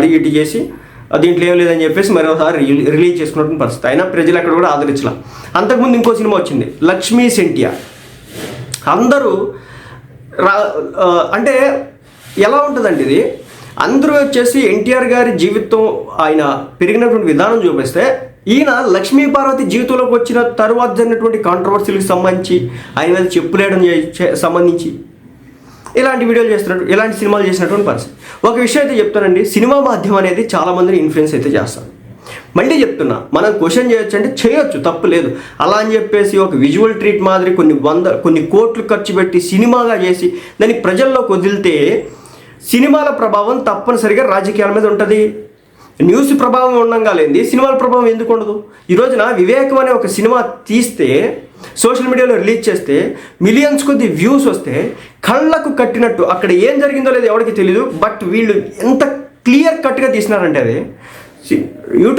అడిగి ఇటు చేసి దీంట్లో ఏం లేదని చెప్పేసి మరోసారి రిలీ- రిలీజ్ చేసుకున్నటువంటి పరిస్థితి. అయినా ప్రజలు అక్కడ కూడా ఆదరించలా. అంతకుముందు ఇంకో సినిమా వచ్చింది లక్ష్మీ సెంటియా. అందరూ రా అంటే ఎలా ఉంటుందండి ఇది అందరూ వచ్చేసి ఎన్టీఆర్ గారి జీవితం ఆయన పెరిగినటువంటి విధానం చూపిస్తే ఈయన లక్ష్మీ పార్వతి జీవితంలోకి వచ్చిన తర్వాత జరిగినటువంటి కాంట్రవర్సీలకు సంబంధించి ఆయన మీద చెప్పులేయడం చే- సంబంధించి ఇలాంటి వీడియోలు చేస్తున్నట్టు ఇలాంటి సినిమాలు చేసినటువంటి పర్సన్ ఒక విషయం అయితే చెప్తానండి సినిమా మాధ్యమం అనేది చాలా మందిని ఇన్ఫ్లుయెన్స్ అయితే చేస్తారు మళ్ళీ చెప్తున్నా మనం క్వశ్చన్ చేయొచ్చు అంటే చేయొచ్చు తప్పు లేదు. అలా అని చెప్పేసి ఒక విజువల్ ట్రీట్ మాదిరి కొన్ని వంద కొన్ని కోట్లు ఖర్చు పెట్టి సినిమాగా చేసి దాన్ని ప్రజల్లోకి వదిలితే సినిమాల ప్రభావం తప్పనిసరిగా రాజకీయాల మీద ఉంటుంది. న్యూస్ ప్రభావం ఉండంగా లేనిది సినిమాల ప్రభావం ఎందుకు ఉండదు? ఈ రోజున వివేకం అనే ఒక సినిమా తీస్తే సోషల్ మీడియాలో రిలీజ్ చేస్తే మిలియన్స్ కొద్ది వ్యూస్ వస్తే కళ్ళకు కట్టినట్టు అక్కడ ఏం జరిగిందో లేదో ఎవరికి తెలియదు బట్ వీళ్ళు ఎంత క్లియర్ కట్గా తీసినారంటే అది. యూట్యూబ్